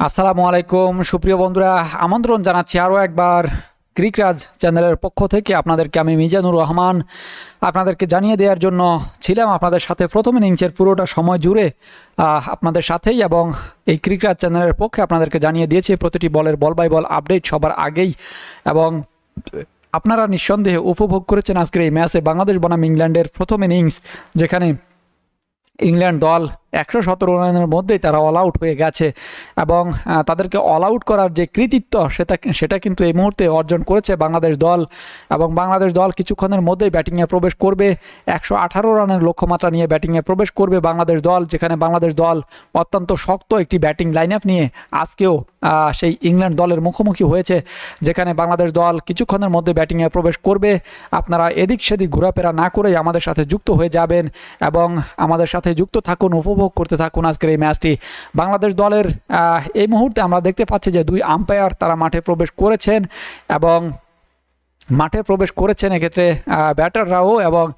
আসসালামু আলাইকুম, সুপ্রিয় বন্ধুরা, আমন্ত্রণ জানাচ্ছি আরও একবার ক্রিকরাজ চ্যানেলের পক্ষ থেকে আপনাদেরকে আমি মিজানুর রহমান। আপনাদেরকে জানিয়ে দেওয়ার জন্য ছিলাম আপনাদের সাথে প্রথম ইনিংসের পুরোটা সময় জুড়ে আপনাদের সাথেই এবং এই ক্রিকরাজ চ্যানেলের পক্ষে আপনাদেরকে জানিয়ে দিয়েছি প্রতিটি বলের বল বাই বল আপডেট সবার আগেই এবং আপনারা নিঃসন্দেহে উপভোগ করেছেন আজকের এই ম্যাচে বাংলাদেশ বনাম ইংল্যান্ডের প্রথম ইনিংস, যেখানে ইংল্যান্ড দল একশো সতেরো রানের মধ্যেই তারা অল আউট হয়ে গেছে এবং তাদেরকে অল আউট করার যে কৃতিত্ব সেটা সেটা কিন্তু এই মুহূর্তে অর্জন করেছে বাংলাদেশ দল এবং বাংলাদেশ দল কিছুক্ষণের মধ্যেই ব্যাটিংয়ে প্রবেশ করবে। একশো আঠারো রানের লক্ষ্যমাত্রা নিয়ে ব্যাটিংয়ে প্রবেশ করবে বাংলাদেশ দল, যেখানে বাংলাদেশ দল অত্যন্ত শক্ত একটি ব্যাটিং লাইন আপ নিয়ে আজকেও সেই ইংল্যান্ড দলের মুখোমুখি হয়েছে, যেখানে বাংলাদেশ দল কিছুক্ষণের মধ্যে ব্যাটিংয়ে প্রবেশ করবে। আপনারা এদিক সেদিক ঘোরাফেরা না করেই আমাদের সাথে যুক্ত হয়ে যাবেন এবং আমাদের সাথে যুক্ত থাকুন, উপভোগ করতে থাকুন আজকের এই ম্যাচটি। বাংলাদেশ দলের এই মুহূর্তে আমরা দেখতে পাচ্ছি যে দুই আম্পায়ার তারা মাঠে প্রবেশ করেছেন এবং মাঠে প্রবেশ করেছেন এক্ষেত্রে ব্যাটাররাও এবং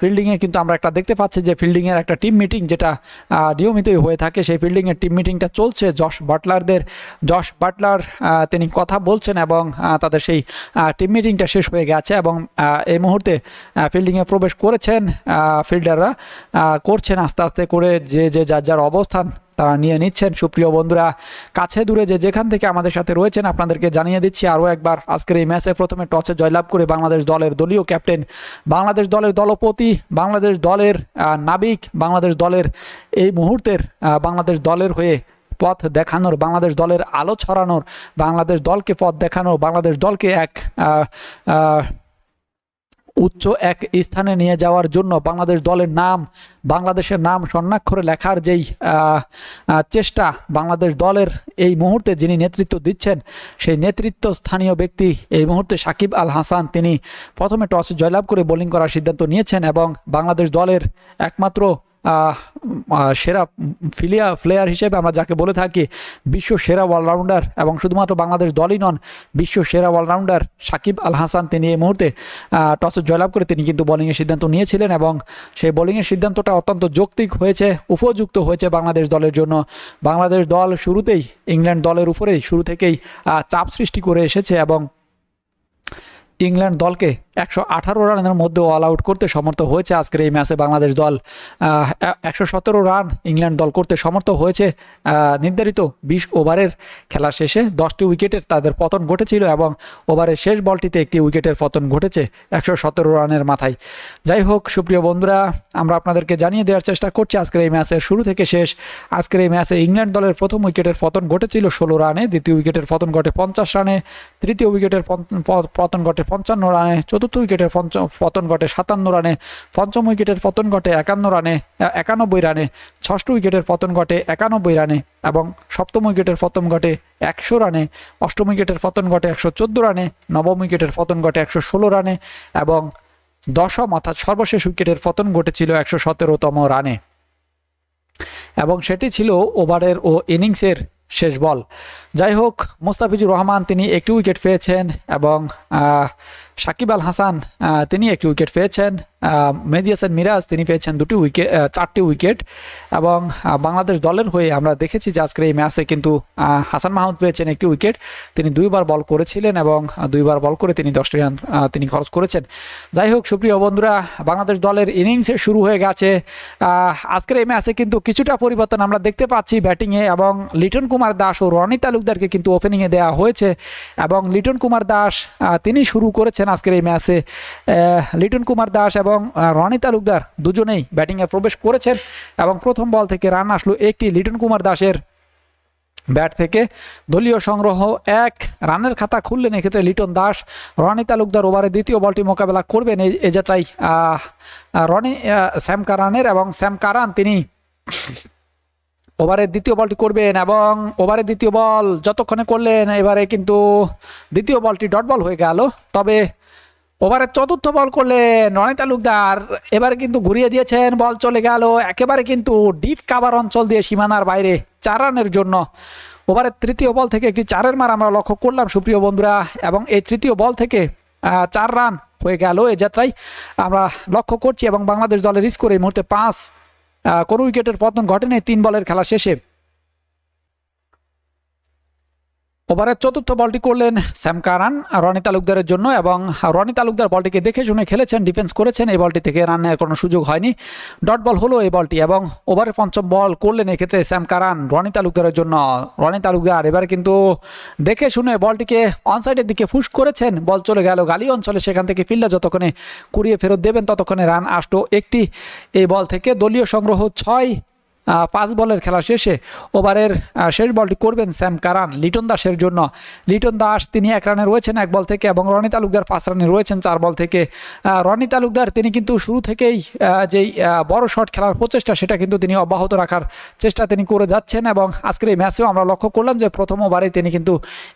ফিল্ডিংয়ে কিন্তু আমরা একটা দেখতে পাচ্ছি যে ফিল্ডিংয়ের একটা টিম মিটিং যেটা নিয়মিতই হয়ে থাকে। সেই ফিল্ডিংয়ের টিম মিটিংটা চলছে। যশ বাটলারদের যশ বাটলার তিনি কথা বলছেন এবং তাদের সেই টিম মিটিংটা শেষ হয়ে গেছে এবং এই মুহূর্তে ফিল্ডিংয়ে প্রবেশ করেছেন ফিল্ডাররা করছেন আস্তে আস্তে করে যে যে যার যার অবস্থান তারা নিয়ে নিচ্ছেন। সুপ্রিয় বন্ধুরা, কাছে দূরে যে যেখান থেকে আমাদের সাথে রয়েছেন, আপনাদেরকে জানিয়ে দিচ্ছি আরও একবার, আজকের এই ম্যাচে প্রথমে টসে জয়লাভ করে বাংলাদেশ দলের দলীয় ক্যাপ্টেন, বাংলাদেশ দলের দলপতি, বাংলাদেশ দলের নাবিক, বাংলাদেশ দলের এই মুহূর্তের বাংলাদেশ দলের হয়ে পথ দেখানোর, বাংলাদেশ দলের আলো ছড়ানোর, বাংলাদেশ দলকে পথ দেখানোর, বাংলাদেশ দলকে এক উচ্চ এক স্থানে নিয়ে যাওয়ার জন্য বাংলাদেশ দলের নাম, বাংলাদেশের নাম স্বর্ণাক্ষরে লেখার যেই চেষ্টা বাংলাদেশ দলের এই মুহূর্তে যিনি নেতৃত্ব দিচ্ছেন, সেই নেতৃত্ব স্থানীয় ব্যক্তি এই মুহূর্তে সাকিব আল হাসান। তিনি প্রথমে টস জয়লাভ করে বোলিং করার সিদ্ধান্ত নিয়েছেন এবং বাংলাদেশ দলের একমাত্র সেরা ফিলিয়া প্লেয়ার হিসেবে আমরা যাকে বলে থাকি, বিশ্ব সেরা অলরাউন্ডার এবং শুধুমাত্র বাংলাদেশ দলই নন, বিশ্ব সেরা অলরাউন্ডার সাকিব আল হাসান তিনি এই মুহূর্তে টসে জয়লাভ করে তিনি কিন্তু বোলিংয়ের সিদ্ধান্ত নিয়েছিলেন এবং সেই বোলিংয়ের সিদ্ধান্তটা অত্যন্ত যৌক্তিক হয়েছে, উপযুক্ত হয়েছে বাংলাদেশ দলের জন্য। বাংলাদেশ দল শুরুতেই, ইংল্যান্ড দলের উপরেই শুরু থেকেই চাপ সৃষ্টি করে এসেছে এবং ইংল্যান্ড দলকে একশো আঠারো রানের মধ্যে অল আউট করতে সমর্থ হয়েছে আজকের এই ম্যাচে বাংলাদেশ দল। একশো সতেরো রান ইংল্যান্ড দল করতে সমর্থ হয়েছে। নির্ধারিত বিশ ওভারের খেলা শেষে দশটি উইকেটের তাদের পতন ঘটেছিল এবং ওভারের শেষ বলটিতে একটি উইকেটের পতন ঘটেছে একশো সতেরো রানের মাথায়। যাই হোক, সুপ্রিয় বন্ধুরা, আমরা আপনাদেরকে জানিয়ে দেওয়ার চেষ্টা করছি আজকের এই ম্যাচের শুরু থেকে শেষ। আজকের এই ম্যাচে ইংল্যান্ড দলের প্রথম উইকেটের পতন ঘটেছিল ষোলো রানে, দ্বিতীয় উইকেটের পতন ঘটে পঞ্চাশ রানে, তৃতীয় উইকেটের পতন ঘটে পঞ্চান্ন রানে, চতুর্থ উইকেটের পতন ঘটে সাতান্ন রানে, পঞ্চম উইকেটের পতন ঘটে একান্ন রানে একানব্বই রানে, ষষ্ঠ উইকেটের পতন ঘটে একানব্বই রানে এবং সপ্তম উইকেটের পতন ঘটে একশো রানে, অষ্টম উইকেটের পতন ঘটে একশো চোদ্দ রানে, নবম উইকেটের পতন ঘটে একশো ষোলো রানে এবং দশম অর্থাৎ সর্বশেষ উইকেটের পতন ঘটেছিল একশো সতেরোতম রানে। এবং সেটি ছিল ওভারের ও ইনিংসের শেষ বল। যাই হোক মুস্তাফিজুর রহমান তিনি একটি উইকেট পেয়েছেন এবং সাকিব আল হাসান তিনি একটি উইকেট পেয়েছেন। মেহেদী হাসান মিরাজ, তিনি পেয়েছেন দুটি উইকেট চারটি উইকেট এবং বাংলাদেশ দলের হয়ে আমরা দেখেছি যে আজকের এই ম্যাচে কিন্তু হাসান মাহমুদ পেয়েছেন একটি উইকেট তিনি দুইবার বল করেছিলেন এবং দুইবার বল করে তিনি দশটি রান তিনি খরচ করেছেন। যাই হোক, সুপ্রিয় বন্ধুরা, বাংলাদেশ দলের ইনিংস শুরু হয়ে গেছে। আজকের এই ম্যাচে কিন্তু কিছুটা পরিবর্তন আমরা দেখতে পাচ্ছি ব্যাটিংয়ে এবং লিটন কুমার দাস ও রনি তালুকদারকে কিন্তু ওপেনিংয়ে দেওয়া হয়েছে। এবং লিটন কুমার দাস তিনি শুরু করেছেন আজকের এই ম্যাচে লিটন কুমার দাস এবং রনি তালুকদার দুজনেই ব্যাটিংয়ে প্রবেশ করেছেন এবং প্রথম বল থেকে রান আসলো একটি লিটন কুমার দাসের ব্যাট থেকে। দলীয় সংগ্রহ এক, রানের খাতা খুললেন এক্ষেত্রে লিটন দাস। রনি তালুকদার ওভারে দ্বিতীয় বলটি মোকাবেলা করবেন এই যাত্রায় রনি স্যাম কারানের এবং স্যাম কারান তিনি ওভারের দ্বিতীয় বলটি করবেন এবং ওভারের দ্বিতীয় বল যতক্ষণে করলেন, এবারে কিন্তু দ্বিতীয় বলটি ডট বল হয়ে গেল। তবে ওভারের চতুর্থ বল করলেন রনি তালুকদার। এবারে কিন্তু ঘুরিয়ে দিয়েছেন, বল চলে গেল। একেবারে কিন্তু ডিপ কাভার অঞ্চল দিয়ে সীমানার বাইরে চার রানের জন্য। ওভারের তৃতীয় বল থেকে একটি চারের মার আমরা লক্ষ্য করলাম, সুপ্রিয় বন্ধুরা, এবং এই তৃতীয় বল থেকে চার রান হয়ে গেল। এই যাত্রায় আমরা লক্ষ্য করছি এবং বাংলাদেশ দলের স্কোর এই মুহূর্তে পাঁচ। কোনো উইকেটের পতন ঘটেনি তিন বলের খেলা শেষে। ওভারের চতুর্থ বলটি করলেন স্যাম কারান, রনি তালুকদারের জন্য, এবং রনি তালুকদার বলটিকে দেখে শুনে খেলেছেন, ডিফেন্স করেছেন, এই বলটি থেকে রানের কোনো সুযোগ হয়নি। ডট বল হলো এই বলটি, এবং ওভারের পঞ্চম বল করলেন এক্ষেত্রে স্যাম কারান, রনি তালুকদারের জন্য। রনি তালুকদার এবার কিন্তু দেখে শুনে বলটিকে অনসাইডের দিকে ফুস করেছেন, বল চলে গেল গালি অঞ্চলে, সেখান থেকে ফিল্ডার যতক্ষণে কুড়িয়ে ফেরত দেবেন, ততক্ষণে রান আসতো একটি। এই বল থেকে দলীয় সংগ্রহ ছয় পাঁচ বলের খেলা শেষে ওভারের শেষ বলটি করবেন স্যাম কারান লিটন দাসের জন্য। লিটন দাস তিনি এক রানে রয়েছেন এক বল থেকে এবং রনি তালুকদার পাঁচ রানে রয়েছেন চার বল থেকে। রনি তালুকদার তিনি কিন্তু শুরু থেকেই যেই বড় শট খেলার প্রচেষ্টা সেটা কিন্তু তিনি অব্যাহত রাখার চেষ্টা তিনি করে যাচ্ছেন এবং আজকের এই ম্যাচেও আমরা লক্ষ্য করলাম যে প্রথম ওভারে তিনি কিন্তু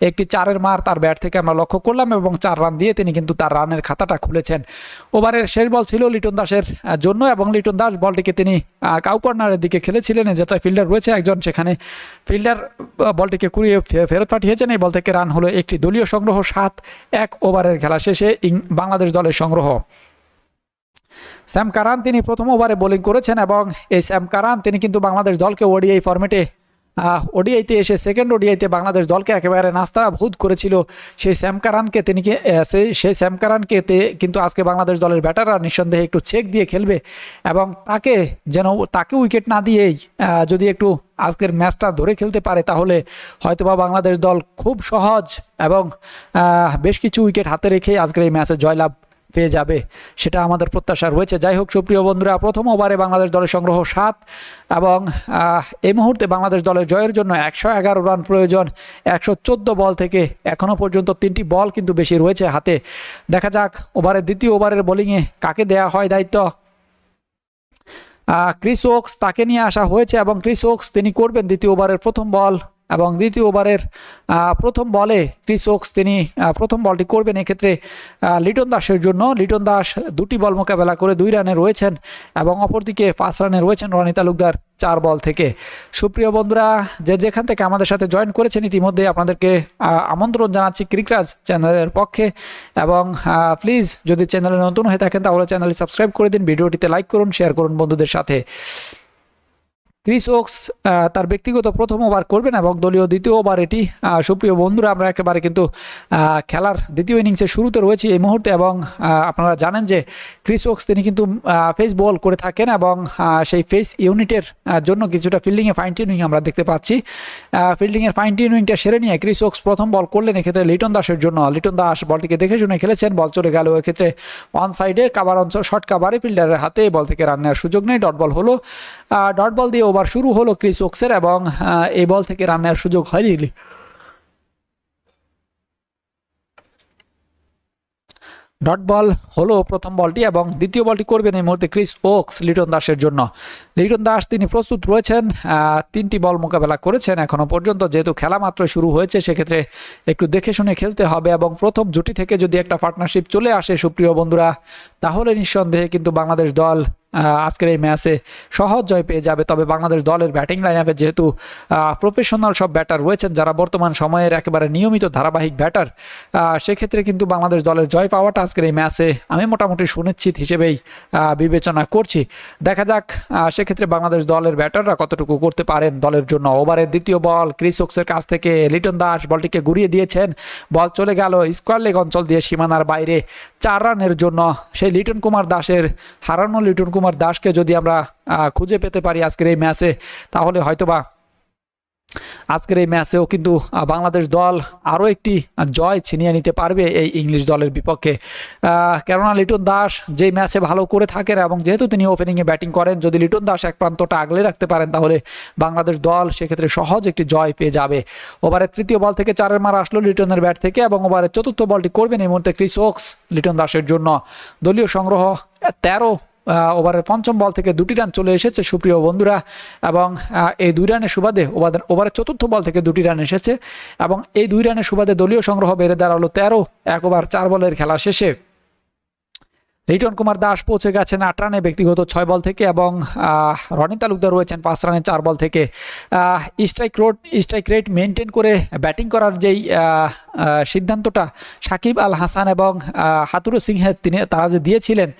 একটি চারের মার তার ব্যাট থেকে আমরা লক্ষ্য করলাম এবং চার রান দিয়ে তিনি কিন্তু তার রানের খাতাটা খুলেছেন। ওভারের শেষ বল ছিল লিটন দাসের জন্য এবং লিটন দাস বলটিকে তিনি আহ, কাউ কর্নারের দিকে খেলেছিলেন যেটা ফিল্ডার রয়েছে, একজন সেখানে ফিল্ডার বলটিকে কুড়িয়ে ফেরত পাঠিয়েছেন। এই বল থেকে রান হলো একটি দলীয় সংগ্রহ সাত এক ওভারের খেলা শেষে বাংলাদেশ দলের সংগ্রহ। স্যাম কারান তিনি প্রথম ওভারে বোলিং করেছেন এবং এই স্যাম কারান, তিনি কিন্তু বাংলাদেশ দলকে ওডিআই ফরম্যাটে ওডিআইতে এসে সেকেন্ড ওডিআইতে বাংলাদেশ দলকে একেবারে নাস্তা ভূত করেছিল। সেই স্যাম কারানকে তিনি সেই- সেই স্যাম কারানকে তে- কিন্তু আজকে বাংলাদেশ দলের ব্যাটাররা নিঃসন্দেহে একটু চেক দিয়ে খেলবে এবং তাকে যেন, তাকে উইকেট না দিয়েই যদি একটু আজকের ম্যাচটা ধরে খেলতে পারে তাহলে হয়তোবা বাংলাদেশ দল খুব সহজ এবং বেশ কিছু উইকেট হাতে রেখে আজকের এই ম্যাচে জয়লাভ পেয়ে যাবে, সেটা আমাদের প্রত্যাশা রয়েছে। যাই হোক, সুপ্রিয় বন্ধুরা, প্রথম ওভারে বাংলাদেশ দলের সংগ্রহ সাত এবং এই মুহূর্তে বাংলাদেশ দলের জয়ের জন্য একশো এগারো রান প্রয়োজন, একশো চোদ্দ বল থেকে এখনও পর্যন্ত তিনটি বল কিন্তু বেশি রয়েছে হাতে। দেখা যাক, ওভারের দ্বিতীয় ওভারের বোলিংয়ে কাকে দেয়া হয় দায়িত্ব। ক্রিস ওক্স তাকে নিয়ে আসা হয়েছে এবং ক্রিস ওক্স তিনি করবেন দ্বিতীয় ওভারের প্রথম বল। এবং দ্বিতীয় ওভারের প্রথম বলে ক্রিস ওক্স তিনি প্রথম বলটি করবেন এক্ষেত্রে লিটন দাসের জন্য। লিটন দাস দুটি বল মোকাবেলা করে দুই রানে রয়েছেন এবং অপরদিকে পাঁচ রানে রয়েছেন রনি তালুকদার চার বল থেকে। সুপ্রিয় বন্ধুরা, যে যেখান থেকে আমাদের সাথে জয়েন করেছেন ইতিমধ্যে আপনাদেরকে আমন্ত্রণ জানাচ্ছি ক্রিকরাজ চ্যানেলের পক্ষে। এবং প্লিজ যদি চ্যানেলে নতুন হয়ে থাকেন তাহলে চ্যানেলটি সাবস্ক্রাইব করে দিন, ভিডিওটিতে লাইক করুন, শেয়ার করুন বন্ধুদের সাথে। ক্রিস ওক্স তার ব্যক্তিগত প্রথম ওভার করবেন এবং দলীয় দ্বিতীয় ওভার এটি সুপ্রিয় বন্ধুরা, আমরা একেবারে কিন্তু খেলার দ্বিতীয় ইনিংসের শুরুতে রয়েছি এই মুহূর্তে এবং আপনারা জানেন যে ক্রিস ওক্স তিনি কিন্তু ফেস বল করে থাকেন এবং সেই ফেস ইউনিটের জন্য কিছুটা ফিল্ডিংয়ে ফাইন টিউনিং আমরা দেখতে পাচ্ছি। ফিল্ডিংয়ের ফাইন টিউনিংটা সেরে নিয়ে ক্রিস ওক্স প্রথম বল করলেন, এক্ষেত্রে লিটন দাসের জন্য। লিটন দাস বলটিকে দেখে শুনে খেলেছেন বল চলে গেল এক্ষেত্রে অন সাইডে কাবার অঞ্চল শর্ট কাবারে ফিল্ডারের হাতে বল থেকে রান নেওয়ার সুযোগ নেই ডট বল হলো। ডট বল দিয়ে ওভার শুরু হলো ক্রিস ওক্সের এবং এই বল থেকে রান সুযোগ হয়নি ডট বল হলো প্রথম বলটি এবং দ্বিতীয় বলটি করবেন এই মুহূর্তে ক্রিস ওক্স লিটন দাসের জন্য। লিটন দাস তিনি প্রস্তুত রয়েছেন তিনটি বল মোকাবেলা করেছেন এখনও পর্যন্ত। যেহেতু খেলা মাত্র শুরু হয়েছে, সেক্ষেত্রে একটু দেখে শুনে খেলতে হবে এবং প্রথম জুটি থেকে যদি একটা পার্টনারশিপ চলে আসে সুপ্রিয় বন্ধুরা, তাহলে নিঃসন্দেহে কিন্তু বাংলাদেশ দল আজকের এই ম্যাচে সহজ জয় পেয়ে যাবে। তবে বাংলাদেশ দলের ব্যাটিং লাইন আপে যেহেতু প্রফেশনাল সব ব্যাটার রয়েছেন, যারা বর্তমান সময়ের একেবারে নিয়মিত ধারাবাহিক ব্যাটার সেক্ষেত্রে কিন্তু বাংলাদেশ দলের জয় পাওয়াটা আজকের এই ম্যাচে আমি মোটামুটি সুনিশ্চিত হিসেবেই বিবেচনা করছি। দেখা যাক সেক্ষেত্রে বাংলাদেশ দলের ব্যাটাররা কতটুকু করতে পারেন দলের জন্য। ওভারের দ্বিতীয় বল ক্রিসোক্সের কাছ থেকে লিটন দাস বলটিকে ঘুরিয়ে দিয়েছেন। বল চলে গেল স্কোয়ার লেগ অঞ্চল দিয়ে সীমানার বাইরে। চার রানের জন্য সেই লিটন কুমার দাসের হারানো লিটন কুমার দাসকে যদি আমরা খুঁজে পেতে পারি আজকের এই ম্যাচে, তাহলে হয়তোবা আজকের এই ম্যাচেও কিন্তু বাংলাদেশ দল আরও একটি জয় ছিনিয়ে নিতে পারবে এই ইংলিশ দলের বিপক্ষে। কেননা লিটন দাস যেই ম্যাচে ভালো করে থাকেন এবং যেহেতু তিনি ওপেনিংয়ে ব্যাটিং করেন, যদি লিটন দাস এক প্রান্তটা আগলে রাখতে পারেন, তাহলে বাংলাদেশ দল সেক্ষেত্রে সহজ একটি জয় পেয়ে যাবে। ওভারের তৃতীয় বল থেকে চারের মার আসলো লিটনের ব্যাট থেকে এবং ওভারের চতুর্থ বলটি করবেন এই মুহূর্তে ক্রিস ওক্স লিটন দাসের জন্য। দলীয় সংগ্রহ, তেরো ওভারের পঞ্চম বল থেকে দুটি রান চলে এসেছে সুপ্রিয় বন্ধুরা, এবং এই দুই রানের সুবাদে ওভার ওভারের চতুর্থ বল থেকে দুটি রান এসেছে, এবং এই দুই রানের সুবাদে দলীয় সংগ্রহ বেড়ে দাঁড়াল তেরো, এক ওভার, চার বলের খেলা শেষে। রিটন কুমার দাস পৌঁছে গেছেন আট রানে ব্যক্তিগত ছয় বল থেকে এবং রনি তালুকদার রয়েছেন পাঁচ রানে চার বল থেকে। স্ট্রাইক রোড স্ট্রাইক রেট মেনটেন করে ব্যাটিং করার যেই সিদ্ধান্তটা সাকিব আল হাসান এবং হাতুরু সিংহে তিনি তারা যে দিয়েছিলেন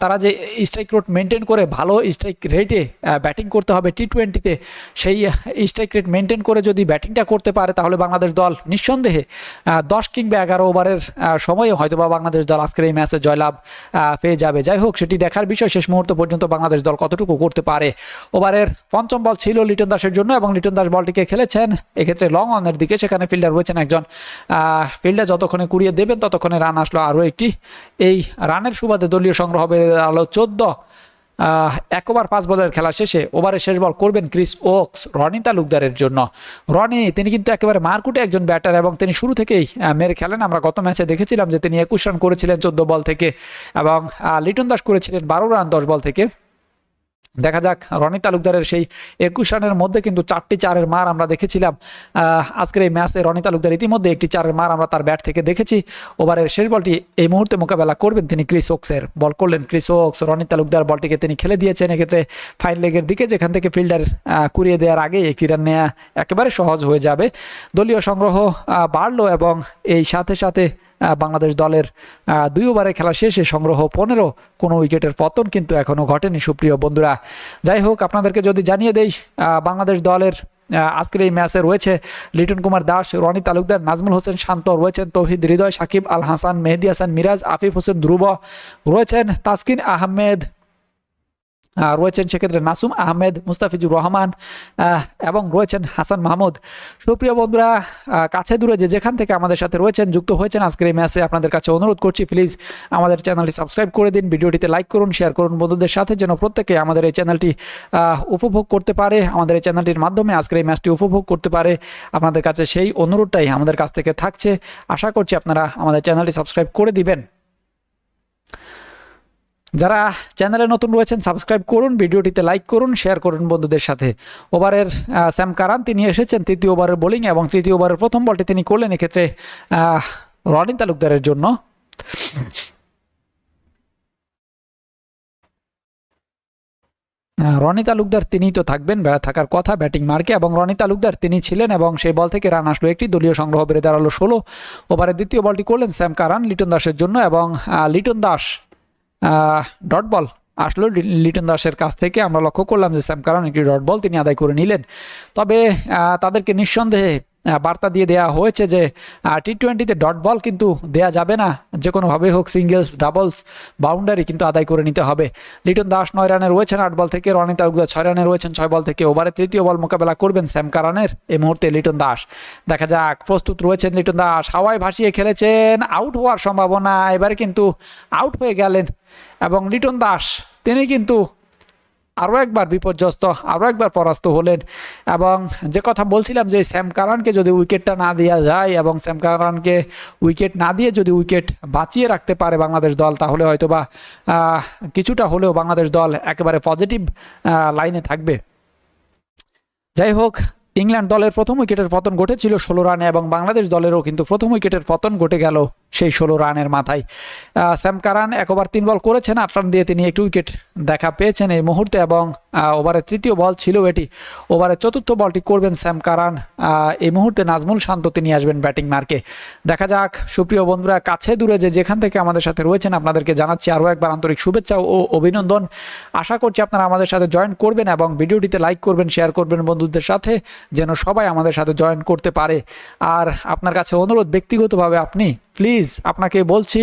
তারা যে স্ট্রাইক রোড মেনটেন করে ভালো স্ট্রাইক রেটে ব্যাটিং করতে হবে টি টোয়েন্টিতে সেই স্ট্রাইক রেট মেনটেন করে যদি ব্যাটিংটা করতে পারে তাহলে বাংলাদেশ দল নিঃসন্দেহে দশ কিংবা এগারো ওভারের সময়ে হয়তো বা বাংলাদেশ দল আজকের এই ম্যাচে জয়লাভ পেয়ে যাবে। যাই হোক, সেটি দেখার বিষয়। শেষ মুহূর্ত পর্যন্ত বাংলাদেশ দল কতটুকু করতে পারে? ওভারের পঞ্চম বল ছিল লিটন দাসের জন্য এবং লিটন দাস বলটিকে খেলেছেন। এক্ষেত্রে লং অনের দিকে সেখানে ফিল্ডার রয়েছেন একজন ফিল্ডার যতক্ষণে কুড়িয়ে দেবেন ততক্ষণে রান আসলো আরও একটি। এই রানের সুবাদে দলীয় সংগ্রহ হবে আলো চোদ্দ। এক ওভার পাঁচ বলের খেলা শেষে ওভারের শেষ বল করবেন ক্রিস ওক্স, রনি তালুকদারের জন্য। রনি, তিনি কিন্তু একেবারে মারকুটে একজন ব্যাটার এবং তিনি শুরু থেকেই মেরে খেলেন। আমরা গত ম্যাচে দেখেছিলাম যে তিনি একুশ রান করেছিলেন চোদ্দ বল থেকে এবং লিটন দাস করেছিলেন বারো রান দশ বল থেকে। দেখা যাক, রনি তালুকদারের সেই একুশ রানের মধ্যে কিন্তু চারটি চারের মার আমরা দেখেছিলাম। আজকের এই ম্যাচে রনি তালুকদার ইতিমধ্যে একটি চারের মার আমরা তার ব্যাট থেকে দেখেছি। ওভারের শেষ বলটি এই মুহূর্তে মোকাবেলা করবেন তিনি ক্রিস ওক্সের। বল করলেন ক্রিস ওক্স, রনি তালুকদার বলটিকে তিনি খেলে দিয়েছেন। এক্ষেত্রে ফাইন লেগের দিকে যেখান থেকে ফিল্ডার কুড়িয়ে দেওয়ার আগে একটি রান নেওয়া একেবারে সহজ হয়ে যাবে। দলীয় সংগ্রহ বাড়লো এবং এই সাথে সাথে বাংলাদেশ দলের দুই ওভারে খেলা শেষে সংগ্রহ পনেরো কোনো উইকেটের পতন কিন্তু এখনও ঘটেনি সুপ্রিয় বন্ধুরা। যাই হোক আপনাদেরকে যদি জানিয়ে দেই বাংলাদেশ দলের আজকের এই ম্যাচে রয়েছে লিটন কুমার দাস রনি তালুকদার নাজমুল হোসেন শান্ত রয়েছেন তৌহিদ হৃদয় সাকিব আল হাসান মেহেদি হাসান মিরাজ আফিফ হোসেন ধ্রুব রয়েছেন তাসকিন আহমেদ আহ, রয়েছেন সেক্ষেত্রে নাসুম আহমেদ, মুস্তাফিজুর রহমান এবং রয়েছেন হাসান মাহমুদ। সুপ্রিয় বন্ধুরা কাছে দূরে যে যেখান থেকে আমাদের সাথে রয়েছেন, যুক্ত হয়েছেন, আজকের এই ম্যাচে আপনাদের কাছে অনুরোধ করছি, প্লিজ আমাদের চ্যানেলটি সাবস্ক্রাইব করে দিন, ভিডিওটিতে লাইক করুন, শেয়ার করুন বন্ধুদের সাথে, যেন প্রত্যেকে আমাদের এই চ্যানেলটি উপভোগ করতে পারে, আমাদের এই চ্যানেলটির মাধ্যমে আজকের এই ম্যাচটি উপভোগ করতে পারে। আপনাদের কাছে সেই অনুরোধটাই আমাদের কাছ থেকে থাকছে। আশা করছি আপনারা আমাদের চ্যানেলটি সাবস্ক্রাইব করে দিবেন। যারা চ্যানেলে নতুন রয়েছেন সাবস্ক্রাইব করুন ভিডিওটিতে লাইক করুন শেয়ার করুন বন্ধুদের সাথে। ওভারের স্যাম কারান তিনি এসেছেন তৃতীয় ওভারের বোলিং এবং তৃতীয় ওভারের প্রথম বলটি তিনি করলেন এক্ষেত্রে আহ, রনি তালুকদারের জন্য। রনি তালুকদার তিনি তো থাকবেন থাকার কথা ব্যাটিং মার্কে এবং রনি তালুকদার তিনি ছিলেন এবং সেই বল থেকে রান আসলো একটি দলীয় সংগ্রহ বেড়ে দাঁড়াল ষোলো। ওভারের দ্বিতীয় বলটি করলেন স্যাম কারান লিটন দাসের জন্য এবং লিটন দাস ডট বল আসলো লিটন দাসের কাছ থেকে। আমরা লক্ষ্য করলাম যে স্যাম কারণ একটি ডট বল তিনি আদায় করে নিলেন। তবে তাদেরকে নিঃসন্দেহে বার্তা দিয়ে দেওয়া হয়েছে যে টি টোয়েন্টিতে ডট বল কিন্তু দেয়া যাবে না। যে কোনোভাবেই হোক সিঙ্গেলস ডাবলস বাউন্ডারি কিন্তু আদায় করে নিতে হবে। লিটন দাস নয় রানে রয়েছেন আট বল থেকে, রনি তালুকদার ছয় রানে রয়েছেন ছয় বল থেকে। ওভারে তৃতীয় বল মোকাবেলা করবেন স্যাম কারানের এই মুহূর্তে লিটন দাস। দেখা যাক, প্রস্তুত রয়েছেন লিটন দাস। হাওয়ায় ভাসিয়ে খেলেছেন আউট হওয়ার সম্ভাবনা। এবারে কিন্তু আউট হয়ে গেলেন এবং লিটন দাস, তিনি কিন্তু আরও একবার বিপর্যস্ত আরও একবার পরাস্ত হলেন এবং যে কথা বলছিলাম যে স্যাম কারানকে যদি উইকেটটা না দেওয়া যায় এবং স্যাম কারানকে উইকেট না দিয়ে যদি উইকেট বাঁচিয়ে রাখতে পারে বাংলাদেশ দল, তাহলে হয়তো বা কিছুটা হলেও বাংলাদেশ দল একেবারে পজিটিভ লাইনে থাকবে। যাই হোক ইংল্যান্ড দলের প্রথম উইকেটের পতন ঘটেছিল ষোলো রানে এবং বাংলাদেশ দলেরও কিন্তু প্রথম উইকেটের পতন ঘটে গেল সেই ষোলো রানের মাথায়। স্যাম কারান একবার তিন বল করেছেন, আট রান দিয়ে তিনি একটি উইকেট দেখা পেয়েছেন এই মুহূর্তে এবং ওভারের তৃতীয় বল ছিল এটি। ওভারের চতুর্থ বলটি করবেন স্যাম কারান এই মুহূর্তে নাজমুল শান্ত তিনি আসবেন ব্যাটিং মার্কে। দেখা যাক, সুপ্রিয় বন্ধুরা, কাছে দূরে যে যেখান থেকে আমাদের সাথে রয়েছেন আপনাদেরকে জানাচ্ছি আরও একবার আন্তরিক শুভেচ্ছা ও অভিনন্দন। আশা করছি আপনারা আমাদের সাথে জয়েন করবেন এবং ভিডিওটিতে লাইক করবেন, শেয়ার করবেন বন্ধুদের সাথে। যেন সবাই আমাদের সাথে জয়েন করতে পারে। আর আপনার কাছে অনুরোধ, ব্যক্তিগতভাবে আপনি প্লিজ আপনাকে বলছি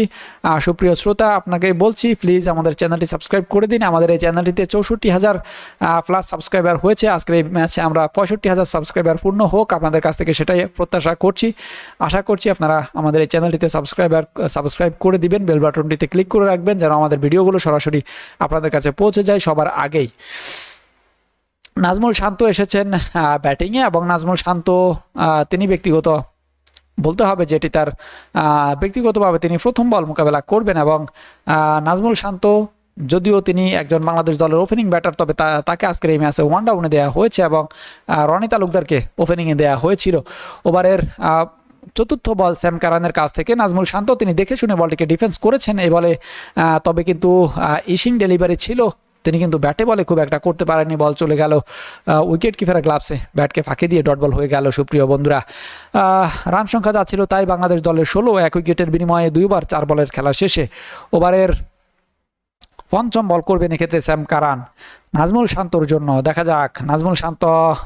সুপ্রিয় শ্রোতা, আপনাকে বলছি প্লিজ আমাদের চ্যানেলটি সাবস্ক্রাইব করে দিন। আমাদের এই চ্যানেলটিতে চৌষট্টি হাজার প্লাস সাবস্ক্রাইবার হয়েছে। আজকের এই ম্যাচে আমরা পঁয়ষট্টি হাজার সাবস্ক্রাইবার পূর্ণ হোক। আপনাদের কাছ থেকে সেটাই প্রত্যাশা করছি। আশা করছি আপনারা আমাদের এই চ্যানেলটিতে সাবস্ক্রাইবার সাবস্ক্রাইব করে দিবেন। বেল বাটনটিতে ক্লিক করে রাখবেন যেন আমাদের ভিডিওগুলো সরাসরি আপনাদের কাছে পৌঁছে যায় সবার আগেই। নাজমুল শান্ত এসেছেন ব্যাটিংয়ে এবং নাজমুল শান্ত তিনি ব্যক্তিগত, বলতে হবে যেটি তার ব্যক্তিগতভাবে তিনি প্রথম বল মোকাবেলা করবেন এবং নাজমুল শান্ত যদিও তিনি একজন বাংলাদেশ দলের ওপেনিং ব্যাটার তবে তাকে আজকের এই ম্যাচে ওয়ান ডাউনে দেওয়া হয়েছে এবং রনি তালুকদারকে ওপেনিংয়ে দেওয়া হয়েছিল। ওভারের চতুর্থ বল স্যাম কারানের কাছ থেকে নাজমুল শান্ত, তিনি দেখে শুনে বলটিকে ডিফেন্স করেছেন এই বলে তবে কিন্তু ইশিং ডেলিভারি ছিল তিনি কিন্তু ব্যাটে বলে খুব একটা করতে পারেননি, বল চলে গেল উইকেট কিপারের গ্লাভসে ব্যাটকে ফাঁকি দিয়ে ডট বল হয়ে গেল সুপ্রিয় বন্ধুরা। রান সংখ্যা যা ছিল তাই বাংলাদেশ দলের ষোলো, এক উইকেটের বিনিময়ে দুইবার চার বলের খেলা শেষে ওভারের পঞ্চম বল করবেন এক্ষেত্রে স্যাম কারান। নাজমুল শান্তর জন্য। দেখা যাক, নাজমুল শান্ত,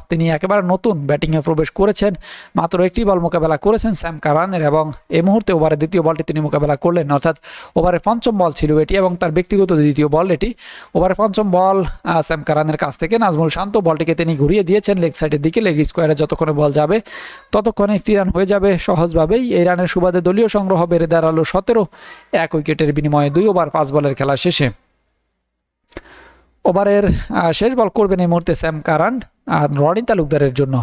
তিনি একেবারে নতুন ব্যাটিংয়ে প্রবেশ করেছেন। মাত্র একটি বল মোকাবেলা করেছেন স্যাম কারানের এবং এই মুহূর্তে ওভারের দ্বিতীয় বলটি তিনি মোকাবেলা করলেন। অর্থাৎ ওভারের পঞ্চম বল ছিল এটি এবং তার ব্যক্তিগত দ্বিতীয় বল এটি। ওভারের পঞ্চম বল স্যাম কারানের কাছ থেকে নাজমুল শান্ত বলটিকে তিনি ঘুরিয়ে দিয়েছেন লেগ সাইডের দিকে। লেগ স্কোয়ারে যতক্ষণে বল যাবে, ততক্ষণে একটি রান হয়ে যাবে সহজভাবেই। এই রানের সুবাদে দলীয় সংগ্রহ বেড়ে দাঁড়াল সতেরো, এক উইকেটের বিনিময়ে দুই ওভার পাঁচ বলের খেলা শেষে। ওভারের শেষ বল করবেন এই মুহূর্তে স্যাম কারান আর রনি তালুকদারের জন্য।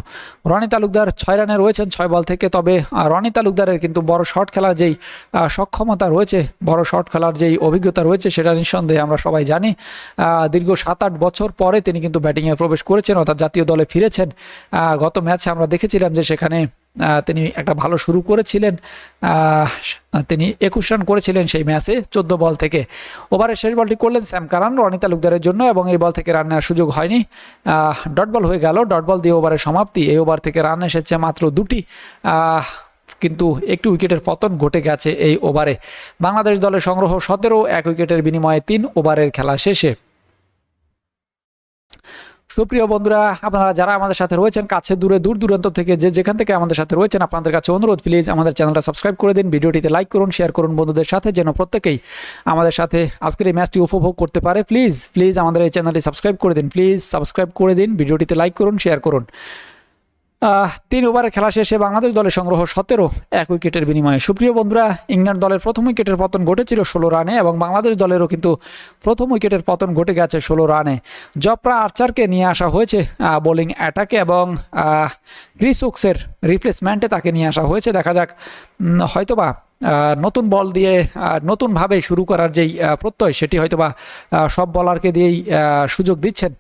রনি তালুকদার ছয় রানে রয়েছেন ছয় বল থেকে, তবে রনি তালুকদারের কিন্তু বড় শট খেলার যেই সক্ষমতা রয়েছে, বড় শট খেলার যেই অভিজ্ঞতা রয়েছে সেটা নিঃসন্দেহে আমরা সবাই জানি। দীর্ঘ সাত আট বছর পরে তিনি কিন্তু ব্যাটিংয়ে প্রবেশ করেছেন, অর্থাৎ জাতীয় দলে ফিরেছেন। গত ম্যাচে আমরা দেখেছিলাম যে সেখানে তিনি একটা ভালো শুরু করেছিলেন। তিনি একুশ রান করেছিলেন সেই ম্যাচে চোদ্দ বল থেকে। ওভারের শেষ বলটি করলেন স্যাম কারান, রনি তালুকদারের জন্য এবং এই বল থেকে রান নেওয়ার সুযোগ হয়নি। ডট বল হয়ে গেল, ডট বল দিয়ে ওভারের সমাপ্তি। এই ওভার থেকে রান এসেছে মাত্র দুটি। কিন্তু একটি উইকেটের পতন ঘটে গেছে এই ওভারে। বাংলাদেশ দলের সংগ্রহ সতেরো, এক উইকেটের বিনিময়ে তিন ওভারের খেলা শেষে। সুপ্রিয় বন্ধুরা, আপনারা যারা আমাদের সাথে রয়েছেন, কাছে দূরে, দূর দূরান্ত থেকে যে যেখান থেকে আমাদের সাথে রয়েছেন, আপনাদের কাছে অনুরোধ প্লিজ আমাদের চ্যানেলটা সাবস্ক্রাইব করে দিন, ভিডিওটিতে লাইক করুন শেয়ার করুন বন্ধুদের সাথে, যেন প্রত্যেকেই আমাদের সাথে আজকের এই ম্যাচটি উপভোগ করতে পারে। প্লিজ প্লিজ আমাদের এই চ্যানেলটি সাবস্ক্রাইব করে দিন প্লিজ সাবস্ক্রাইব করে দিন, ভিডিওটিতে লাইক করুন শেয়ার করুন। তিন ওভারের খেলা শেষে বাংলাদেশ দলের সংগ্রহ সতেরো, এক উইকেটের বিনিময়ে। সুপ্রিয় বন্ধুরা, ইংল্যান্ড দলের প্রথম উইকেটের পতন ঘটেছিল ষোলো রানে এবং বাংলাদেশ দলেরও কিন্তু প্রথম উইকেটের পতন ঘটে গেছে ষোলো রানে। জপরা আর্চারকে নিয়ে আসা হয়েছে বোলিং অ্যাটাকে এবং ক্রিস ওক্সের রিপ্লেসমেন্টে তাকে নিয়ে আসা হয়েছে। দেখা যাক হয়তোবা নতুন বল দিয়ে নতুনভাবে শুরু করার যেই প্রত্যয়, সেটি হয়তোবা সব বলারকে দিয়েই সুযোগ দিচ্ছেন।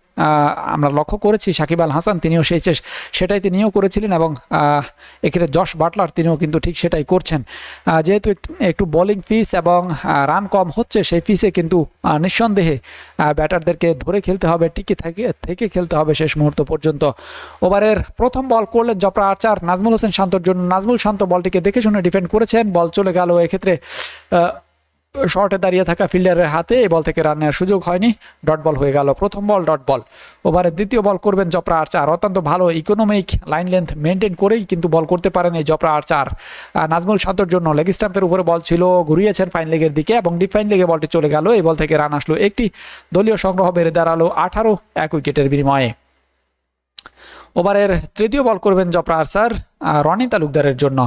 আমরা লক্ষ্য করেছি সাকিব আল হাসান, তিনিও সেই চেস সেটাই তিনিও করেছিলেন এবং এক্ষেত্রে জশ বাটলার তিনিও কিন্তু ঠিক সেটাই করছেন। যেহেতু একটু- বোলিং পিস এবং রান কম হচ্ছে, সেই পিসে কিন্তু নিঃসন্দেহে ব্যাটারদেরকে ধরে খেলতে হবে, টিকে থেকে থেকে খেলতে হবে শেষ মুহূর্ত পর্যন্ত। ওভারের প্রথম বল করলেন জপরা আর্চার, নাজমুল হোসেন শান্তর জন্য। নাজমুল শান্ত বলটিকে দেখে শুনে ডিফেন্ড করেছেন বল চলে গেল এক্ষেত্রে শর্টে দাঁড়িয়ে থাকা ফিল্ডারের হাতে এই বল থেকে রান নেওয়ার সুযোগ হয়নি। ডট বল হয়ে গেল। প্রথম বল ডট বল। ওভারে দ্বিতীয় বল করবেন জপরা আর্চার। অত্যন্ত ভালো ইকোনমিক লাইন লেন্থ মেনটেন করেই কিন্তু বল করতে পারেন এই জপরা আর্চার। নাজমুল শান্তর জন্য লেগ স্টাম্পের উপরে বল ছিল, ঘুরিয়েছেন ফাইন লেগের দিকে এবং ডিপ ফাইন লেগে বলটি চলে গেল। এই বল থেকে রান আসলো একটি। দলীয় সংগ্রহ বেড়ে দাঁড়াল আঠারো, এক উইকেটের বিনিময়ে। ওভারের তৃতীয় বল করবেন জপরা আর্সার রনি তালুকদারের জন্য।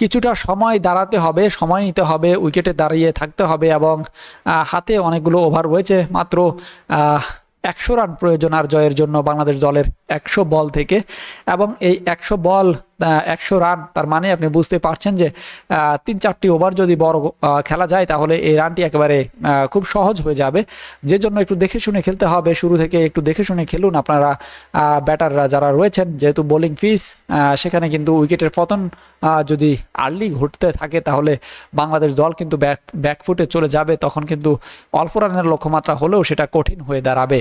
কিছুটা সময় দাঁড়াতে হবে, সময় নিতে হবে, উইকেটে দাঁড়িয়ে থাকতে হবে এবং হাতে অনেকগুলো ওভার রয়েছে। মাত্র একশো রান প্রয়োজন আর জয়ের জন্য বাংলাদেশ দলের একশো বল থেকে। এবং এই একশো বল একশো রান তার মানে আপনি বুঝতে পারছেন যে তিন চারটি ওভার যদি বড় খেলা যায়, তাহলে এই রানটি একেবারে খুব সহজ হয়ে যাবে। যে জন্য একটু দেখে শুনে খেলতে হবে, শুরু থেকে একটু দেখে শুনে খেলুন আপনারা ব্যাটাররা যারা রয়েছেন। যেহেতু বোলিং ফিস সেখানে কিন্তু উইকেটের পতন যদি আর্লি ঘটতে থাকে, তাহলে বাংলাদেশ দল কিন্তু ব্যাক ব্যাকফুটে চলে যাবে। তখন কিন্তু অল্প রানের লক্ষ্যমাত্রা হলেও সেটা কঠিন হয়ে দাঁড়াবে।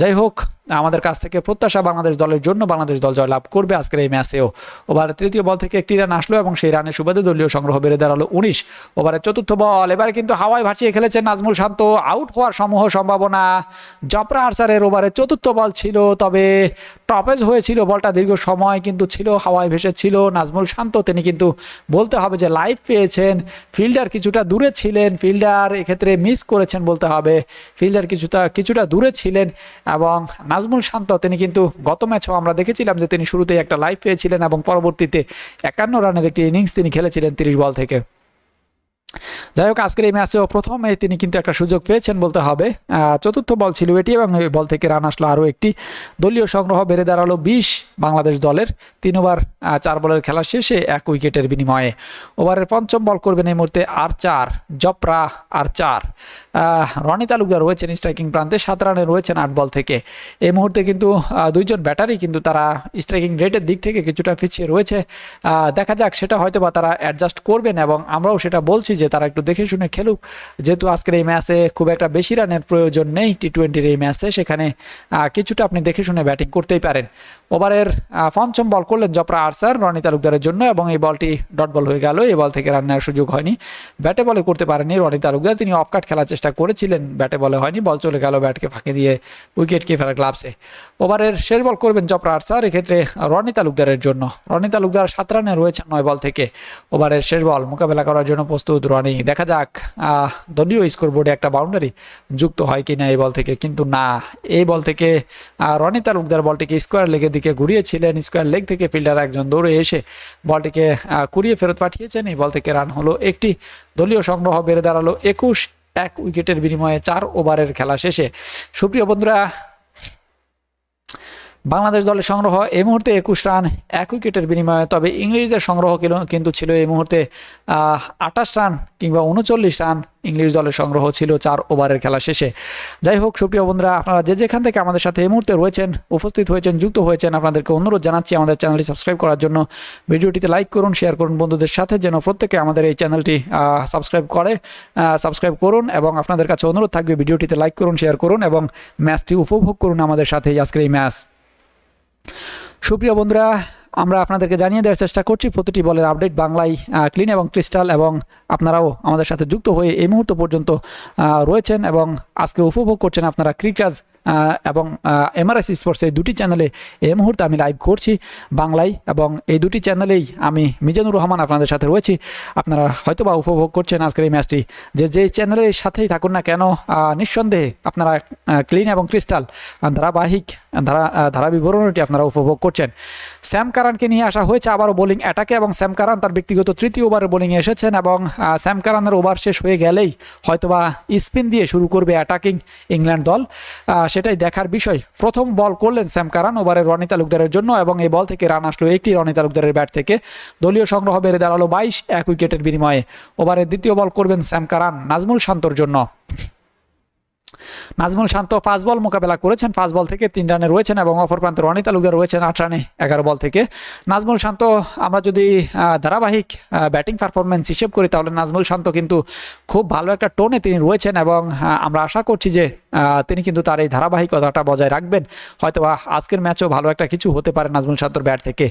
যাই হোক আমাদের কাছ থেকে প্রত্যাশা বাংলাদেশ দলের জন্য বাংলাদেশ দল জয়লাভ করবে আজকের এই ম্যাচেও ওভারের তৃতীয় বল থেকে একটি রান আসলো এবং সেই রানের সুবাদে দলীয় সংগ্রহ বেড়ে দাঁড়াল উনিশ। ওভারের চতুর্থ বল, এবারে কিন্তু হাওয়ায় ভাসিয়ে খেলেছেন নাজমুল শান্ত। আউট হওয়ার সমূহ সম্ভাবনা। জপরা আর্সারের ওভারের চতুর্থ বল ছিল, তবে টপেজ হয়েছিল বলটা, দীর্ঘ সময় কিন্তু ছিল, হাওয়ায় ভেসে ছিল নাজমুল শান্ত। তিনি কিন্তু বলতে হবে যে লাইফ পেয়েছেন, ফিল্ডার কিছুটা দূরে ছিলেন, ফিল্ডার এক্ষেত্রে মিস করেছেন বলতে হবে। ফিল্ডার কিছুটা কিছুটা দূরে ছিলেন এবং নাজমুল শান্ত, তিনি কিন্তু গত ম্যাচও আমরা দেখেছিলাম যে তিনি শুরুতেই একটা লাইফ পেয়েছিলেন এবং পরবর্তীতে একান্ন রানের একটি ইনিংস তিনি খেলেছিলেন তিরিশ বল থেকে। যাই হোক, আজকের এই ম্যাচেও প্রথমে তিনি কিন্তু একটা সুযোগ পেয়েছেন বলতে হবে। চতুর্থ বল ছিল এটি এবং এই বল থেকে রান আসলো আরও একটি। দলীয় সংগ্রহ বেড়ে দাঁড়াল বিশ বাংলাদেশ দলের। তিন ওভার চার বলের খেলা শেষে এক উইকেটের বিনিময়ে। ওভারের পঞ্চম বল করবেন এই মুহূর্তে আর চার, জপরা আর চার। রনি তালুকদার রয়েছেন স্ট্রাইকিং প্রান্তে, সাত রানে রয়েছেন আট বল থেকে। এই মুহূর্তে কিন্তু দুইজন ব্যাটারই কিন্তু তারা স্ট্রাইকিং রেটের দিক থেকে কিছুটা পিছিয়ে রয়েছে। দেখা যাক, সেটা হয়তো বা তারা অ্যাডজাস্ট করবেন এবং আমরাও সেটা বলছি যে তারা একটু দেখে শুনে খেলুক। যেহেতু আজকের এই ম্যাচে খুব একটা বেশি রানের প্রয়োজন নেই টি টোয়েন্টির এই ম্যাচে সেখানে কিছুটা আপনি দেখে শুনে ব্যাটিং করতেই পারেন। ওভারের পঞ্চম বল করলেন জপরা আরসার রনি তালুকদারের জন্য এবং এই বলটি ডট বল হয়ে গেল। এই বল থেকে রান নেওয়ার সুযোগ হয়নি। ব্যাটে বলে করতে পারেনি রনি তালুকদার। তিনি অফ কাট খেলার চেষ্টা করেছিলেন, ব্যাটে বলে হয়নি। বল চলে গেল ব্যাটকে ফাঁকে দিয়ে উইকেট কিপার গ্লাভসে ওভারের শেষ বল করবেন জপরা আরসার, এক্ষেত্রে রনি তালুকদারের জন্য। রনি তালুকদার সাত রানে রয়েছেন নয় বল থেকে। ওভারের শেষ বল মোকাবেলা করার জন্য প্রস্তুত রনি। দেখা যাক দলীয় স্কোর বোর্ডে একটা বাউন্ডারি যুক্ত হয় কিনা এই বল থেকে। কিন্তু না, এই বল থেকে রনি তালুকদার বলটিকে স্কোয়ার লেগের দিকে ঘুরিয়েছিলেন স্কোয়ার লেগ থেকে ফিল্ডার একজন দৌড়ে এসে বলটিকে কুড়িয়ে ফেরত পাঠিয়েছেন। এই বল থেকে রান হলো একটি। দলীয় সংগ্রহ বেড়ে দাঁড়াল একুশ, এক উইকেটের বিনিময়ে চার ওভারের খেলা শেষে। সুপ্রিয় বন্ধুরা বাংলাদেশ দলের সংগ্রহ এই মুহূর্তে একুশ রান, এক উইকেটের বিনিময়ে। তবে ইংলিশদের সংগ্রহ কিন্তু ছিল এই মুহূর্তে আঠাশ রান কিংবা উনচল্লিশ রান ইংলিশ দলের সংগ্রহ ছিল চার ওভারের খেলা শেষে। যাই হোক, সুপ্রিয় বন্ধুরা, আপনারা যে যেখান থেকে আমাদের সাথে এই মুহূর্তে রয়েছেন, উপস্থিত হয়েছেন, যুক্ত হয়েছেন, আপনাদেরকে অনুরোধ জানাচ্ছি আমাদের চ্যানেলটি সাবস্ক্রাইব করার জন্য। ভিডিওটিতে লাইক করুন, শেয়ার করুন বন্ধুদের সাথে, যেন প্রত্যেকে আমাদের এই চ্যানেলটি সাবস্ক্রাইব করে সাবস্ক্রাইব করুন এবং আপনাদের কাছে অনুরোধ থাকবে, ভিডিওটিতে লাইক করুন, শেয়ার করুন এবং ম্যাচটি উপভোগ করুন আমাদের সাথে আজকের এই ম্যাচ। সুপ্রিয় বন্ধুরা, আমরা আপনাদেরকে জানিয়ে দেওয়ার চেষ্টা করছি প্রতিটি বলের আপডেট বাংলায় ক্লিন এবং ক্রিস্টাল এবং আপনারাও আমাদের সাথে যুক্ত হয়ে এই মুহূর্ত পর্যন্ত রয়েছেন এবং আজকে উপভোগ করছেন আপনারা ক্রিকাজ এবং এমআরএস স্পোর্টস এই দুটি চ্যানেলে এই মুহূর্তে আমি লাইভ করছি বাংলায় এবং এই দুটি চ্যানেলেই আমি মিজানুর রহমান আপনাদের সাথে রয়েছি। আপনারা হয়তোবা উপভোগ করছেন আজকের এই ম্যাচটি যে যে চ্যানেলের সাথেই থাকুন না কেন নিঃসন্দেহে আপনারা ক্লিন এবং ক্রিস্টাল ধারাবাহিক ধারা ধারা বিবরণীটি আপনারা উপভোগ করছেন। স্যাম কারানকে নিয়ে আসা হয়েছে আবারও বোলিং অ্যাটাকে এবং স্যাম কারান তার ব্যক্তিগত তৃতীয় ওভারে বোলিংয়ে এসেছেন এবং স্যাম কারানের ওভার শেষ হয়ে গেলেই হয়তোবা স্পিন দিয়ে শুরু করবে অ্যাটাকিং ইংল্যান্ড দল। সেটাই দেখার বিষয়। প্রথম বল করলেন স্যাম কারান ওভারে রনি তালুকদারের জন্য এবং এই বল থেকে রান আসলো একটি রনি তালুকদারের ব্যাট থেকে। দলীয় সংগ্রহ বেড়ে দাঁড়াল বাইশ, এক উইকেটের বিনিময়ে। ওভারে দ্বিতীয় বল করবেন স্যাম কারান, নাজমুল শান্তর জন্য। নাজমুল শান্ত পাঁচ বল মোকাবেলা করেছেন। পাঁচ বল থেকে তিন রানে রয়েছেন এবং অপর প্রান্তে রনি তালুকদার রয়েছেন আট রানে এগারো বল থেকে। নাজমুল শান্ত, আমরা যদি ধারাবাহিক ব্যাটিং পারফরমেন্স হিসেব করি, তাহলে নাজমুল শান্ত কিন্তু খুব ভালো একটা টোনে তিনি রয়েছেন এবং আমরা আশা করছি যে তিনি কিন্তু তার এই ধারাবাহিকতাটা বজায় রাখবেন। হয়তো আজকের ম্যাচও ভালো একটা কিছু হতে পারে নাজমুল শান্তর ব্যাট থেকে।